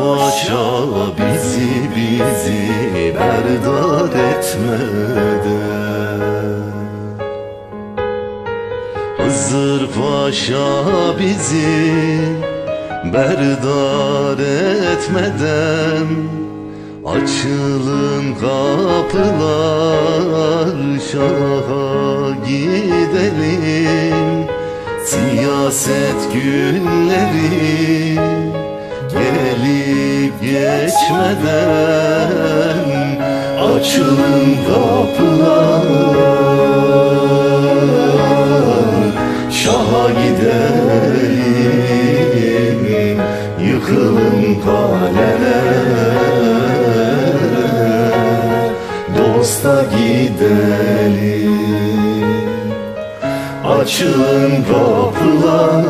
paşa bizi bizi berdar etmeden Hızır Paşa bizi berdar etmeden Açılın kapılar şaha gidelim. Siyaset günleri geçmeden Açılın kapılar Şaha gidelim Yıkılın kaleler Dosta gidelim Açılın kapılar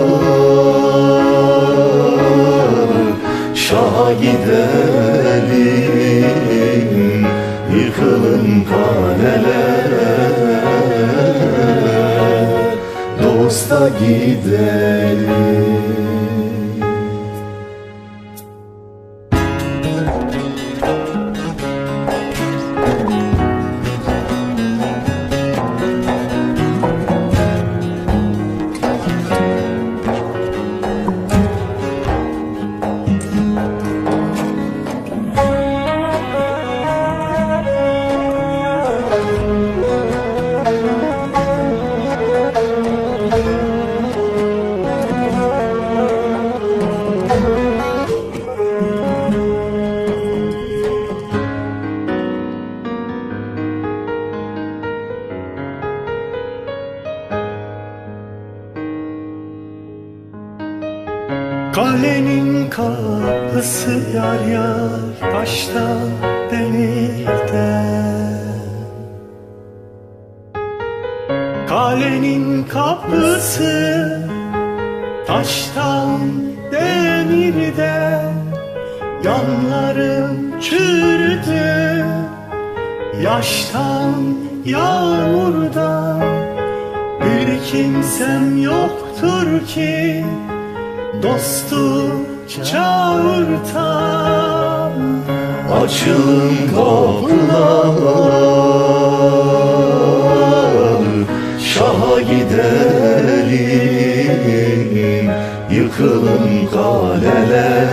Şaha gidelim Yıkılın kaleler Dosta gidelim Kalenin kapısı yar yar taşta demirden Kalenin kapısı taştan demirden Yanlarım çürüdü yaştan yağmurdan Bir kimsem yoktur ki dostu çağırtan Açılın kapılar Şaha gidelim. Yıkılın kaleler.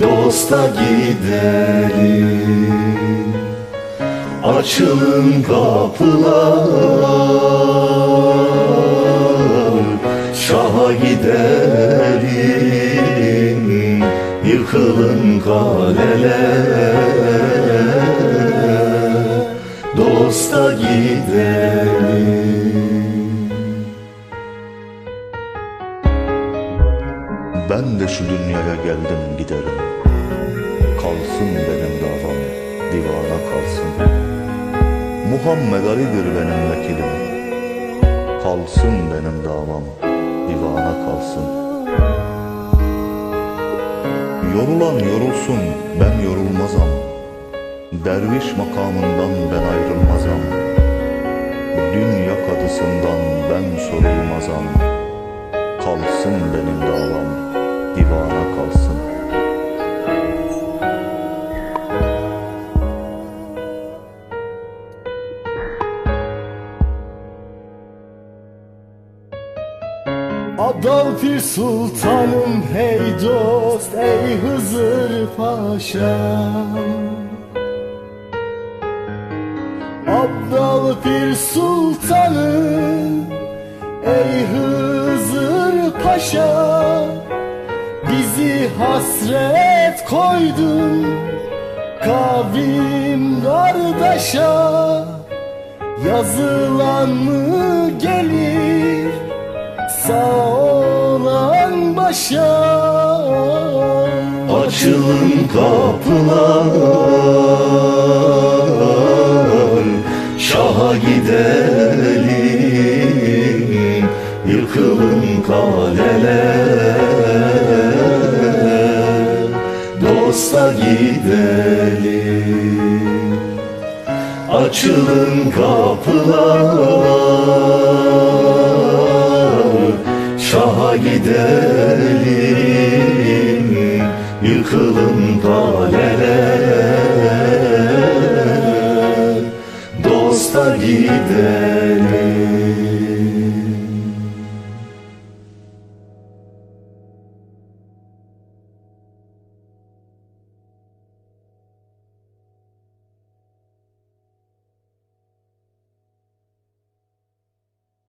Dosta gidelim. Açılın kapılar Şaha gidelim Yıkılın kaleler. Dosta gidelim Ben de şu dünyaya geldim giderim. Kalsın benim davam divana kalsın. Muhammed Ali'dir benim vekilim. Kalsın benim davam divana kalsın. Yorulan yorulsun ben yorulmazam. Derviş makamından ben ayrılmazam. Dünya kadısından ben sorulmazam. Kalsın benim davam divana kalsın Adal Pir Sultanım hey dost ey Hızır Paşa Abdal Pir Sultanım ey Hızır Paşa Bizi hasret koydun kavim kardeşa. Yazılan mı gelir sağ olan başa Açılın kapılar Şaha gidelim Yıkılın kaleler Dosta gidelim. Açılın kapılar gidelim. Yıkılın talep